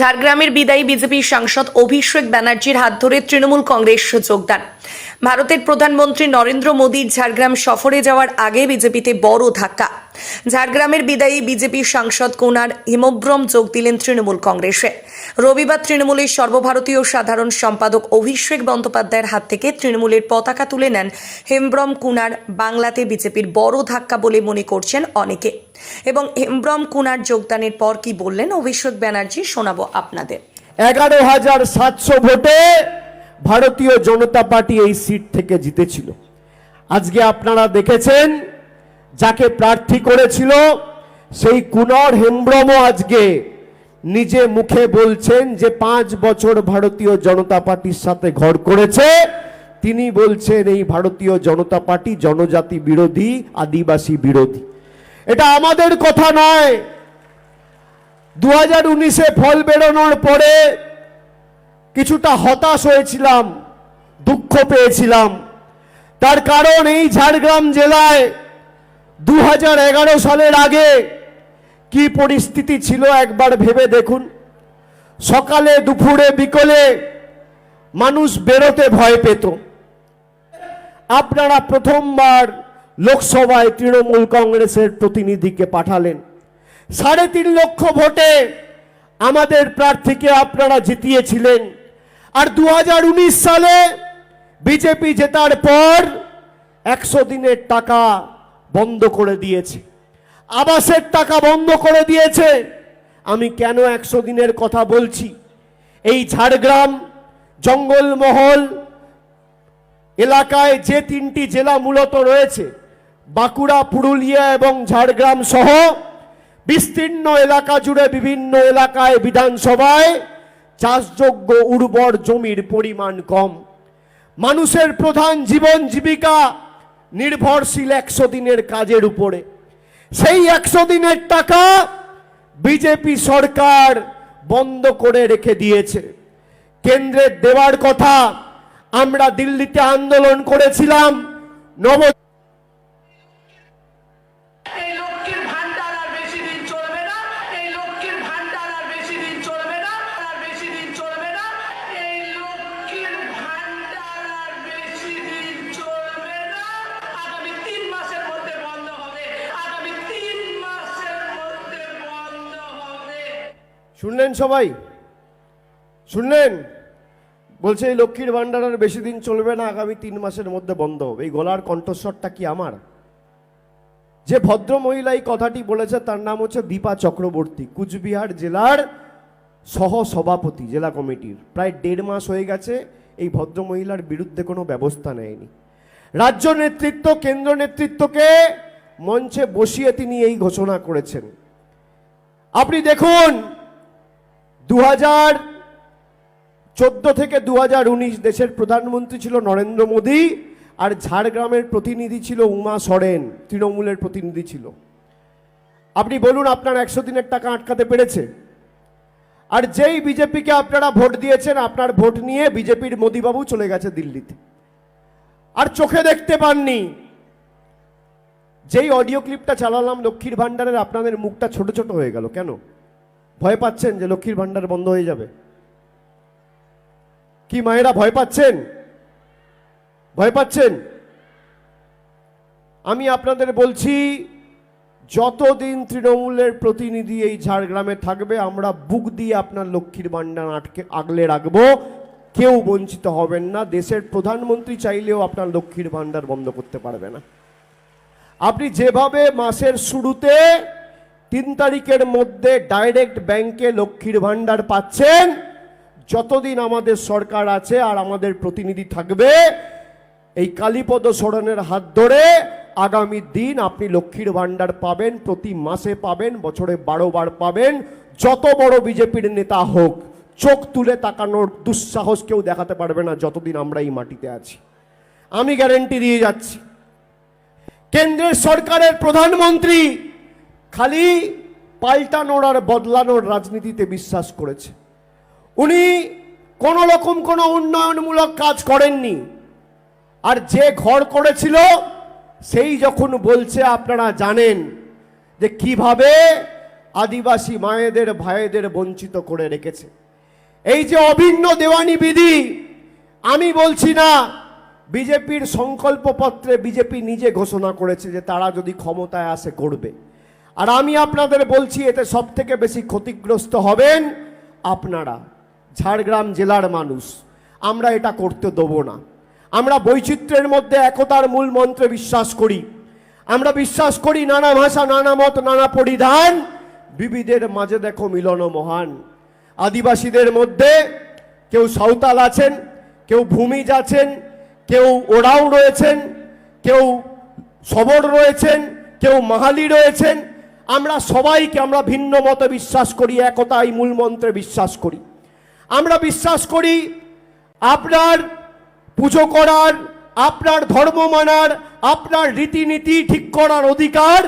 ঝাড়গ্রামের বিদায়ী বিজেপি সাংসদ অভিষেক ব্যানার্জির হাত ধরে তৃণমূল কংগ্রেস যোগদান। ভারতের প্রধানমন্ত্রী নরেন্দ্র মোদীর ঝাড়গ্রাম সফরে যাওয়ার আগে বিজেপিতে বড় ধাক্কা। ঝাড়গ্রামের বিদায়ী বিজেপি সাংসদ কুনার হিমব্রম যোগ দিলেন তৃণমূল কংগ্রেসে। রবিবার তৃণমূলের সর্বভারতীয় সাধারণ সম্পাদক অভিষেক বন্দ্যোপাধ্যায়ের হাত থেকে তৃণমূলের পতাকা তুলে নেন হেমব্রম কুনার বাংলাতে বিজেপির বড় ধাক্কা বলে মনে করছেন অনেকে। এবং হেমব্রম কুনার যোগদানের পর কি বললেন অভিষেক ব্যানার্জি শোনাবো আপনাদের। এগারো হাজার সাতশো ভোটে ভারতীয় জনতা পার্টি এই সিট থেকে জিতেছিল। আজকে আপনারা দেখেছেন যাকে প্রার্থী করেছিল, সেই কুনর হেমব্রম আজকে নিজে মুখে বলছেন যে পাঁচ বছর ভারতীয় জনতা পার্টির সাথে ঘর করেছে। তিনি বলছেন, এই ভারতীয় জনতা পার্টি জনজাতি বিরোধী, আদিবাসী বিরোধী। এটা আমাদের কথা নয়। দু হাজার উনিশে ফল বেরোনোর পরে কিছুটা হতাশ হয়েছিলাম, দুঃখ পেয়েছিলাম। তার কারণ এই ঝাড়গ্রাম জেলায় দু হাজার এগারো সালের আগে কি পরিস্থিতি ছিল একবার ভেবে দেখুন। সকালে, দুপুরে, বিকলে মানুষ বেরোতে ভয় পেত। আপনারা প্রথমবার লোকসভায় তৃণমূল কংগ্রেসের প্রতিনিধিকে পাঠালেন। সাড়ে তিন লক্ষ ভোটে আমাদের প্রার্থীকে আপনারা জিতিয়েছিলেন। আর দু হাজার উনিশ সালে বিজেপি জেতার পর একশো দিনের টাকা বন্ধ করে দিয়েছে। আবাসের টাকা বন্ধ করে দিয়েছে। আমি কেন একশো দিনের কথা বলছি? এই ঝাড়গ্রাম জঙ্গলমহল এলাকায় যে তিনটি জেলা মূলত রয়েছে, বাঁকুড়া, পুরুলিয়া এবং ঝাড়গ্রাম সহ, বিস্তীর্ণ এলাকা জুড়ে বিভিন্ন এলাকায় বিধানসভায় চাষযোগ্য উর্বর জমির পরিমাণ কম। মানুষের প্রধান জীবন জীবিকা নির্ভরশীল একশো দিনের কাজের উপরে। সেই একশো দিনের টাকা বিজেপি সরকার বন্ধ করে রেখে দিয়েছে। কেন্দ্রের দেওয়ার কথা আমরা দিল্লিতে আন্দোলন করেছিলাম, নব শুনলেন সবাই? শুনলেন? বলছে, এই লক্ষ্মীর ভাণ্ডার আর বেশি দিন চলবে না, আগামী তিন মাসের মধ্যে বন্ধ হবে। এই গলার কণ্ঠস্বরটা কি আমার? যে ভদ্র মহিলা এই কথাটি বলেছে, তার নাম হচ্ছে দীপা চক্রবর্তী, কুচবিহার জেলার সহ সভাপতি জেলা কমিটির। প্রায় দেড় মাস হয়ে গেছে, এই ভদ্র মহিলার বিরুদ্ধে কোনো ব্যবস্থা নেয়নি। রাজ্য নেতৃত্ব, কেন্দ্র নেতৃত্বকে মঞ্চে বসিয়ে তিনি এই ঘোষণা করেছেন। আপনি দেখুন দু হাজার চোদ্দ থেকে দু হাজার উনিশ দেশের প্রধানমন্ত্রী ছিল নরেন্দ্র মোদী আর ঝাড়গ্রামের প্রতিনিধি ছিল উমা সরেন, তৃণমূলের প্রতিনিধি ছিল। আপনি বলুন আপনার একশো দিনের টাকা আটকাতে পেরেছে? আর যেই বিজেপিকে আপনারা ভোট দিয়েছেন, আপনার ভোট নিয়ে বিজেপির মোদীবাবু চলে গেছে দিল্লিতে। আর চোখে দেখতে পাননি। যেই অডিও ক্লিপটা চালালাম লক্ষ্মীর ভাণ্ডারের, আপনাদের মুখটা ছোট ছোট হয়ে গেল। কেন? ভয় পাচ্ছেন যে লক্ষ্মীর ভাণ্ডার বন্ধ হয়ে যাবে? কি মায়েরা ভয় পাচ্ছেন? ভয় পাচ্ছেন? আমি আপনাদের বলছি, যতদিন তৃণমূলের প্রতিনিধি এই ঝাড়গ্রামে থাকবে, আমরা বুক দিয়ে আপনার লক্ষ্মীর ভাণ্ডার আটকে, আগলে রাখব। কেউ বঞ্চিত হবেন না। দেশের প্রধানমন্ত্রী চাইলেও আপনার লক্ষ্মীর ভাণ্ডার বন্ধ করতে পারবে না। আপনি যেভাবে মাসের শুরুতে তিন তারিখের মধ্যে ডাইরেক্ট ব্যাংকে লক্ষ্মীর ভাণ্ডার পাচ্ছেন। যতদিন আমাদের সরকার আছে আর আমাদের প্রতিনিধি থাকবে, এই কালীপদ সরণের হাত ধরে আগামী দিন আপনি লক্ষ্মীর ভাণ্ডার পাবেন, প্রতি মাসে পাবেন, বছরে বারো বার পাবেন। যত বড় বিজেপির নেতা হোক, চোখ তুলে তাকানোর দুঃসাহস কেউ দেখাতে পারবে না যতদিন আমরা এই মাটিতে আছি। আমি গ্যারেন্টি দিয়ে যাচ্ছি। কেন্দ্রের সরকারের প্রধানমন্ত্রী খালি পাল্টানোর আর বদলানোর রাজনীতিতে বিশ্বাস করেছে। উনি কোনো রকম কোনো উন্নয়নমূলক কাজ করেননি। আর যে ঘর করেছিল, সেই যখন বলছে, আপনারা জানেন যে কীভাবে আদিবাসী মায়েদের, ভাইদের বঞ্চিত করে রেখেছে। এই যে অভিন্ন দেওয়ানি বিধি, আমি বলছি না, বিজেপির সংকল্পপত্রে বিজেপি নিজে ঘোষণা করেছে যে তারা যদি ক্ষমতায় আসে, করবে। আর আমি আপনাদের বলছি, এতে সব থেকে বেশি ক্ষতিগ্রস্ত হবেন আপনারা, ঝাড়গ্রাম জেলার মানুষ। আমরা এটা করতে দেবো না। আমরা বৈচিত্র্যের মধ্যে একতার মূল মন্ত্রে বিশ্বাস করি। আমরা বিশ্বাস করি নানা ভাষা, নানা মত, নানা পরিধান বিবিধের মাঝে দেখো মিলন মহান। আদিবাসীদের মধ্যে কেউ সাঁওতাল আছেন, কেউ ভূমিজ আছেন, কেউ ওরাও রয়েছেন, কেউ সবর রয়েছেন, কেউ মাহালি রয়েছেন আমরা সবাইকে আমরা ভিন্ন মতে বিশ্বাস করি, একতাই মূল মন্ত্রে বিশ্বাস করি। আমরা বিশ্বাস করি আপনার পুজো করার, আপনার ধর্ম মানার, আপনার রীতিনীতি ঠিক করার অধিকার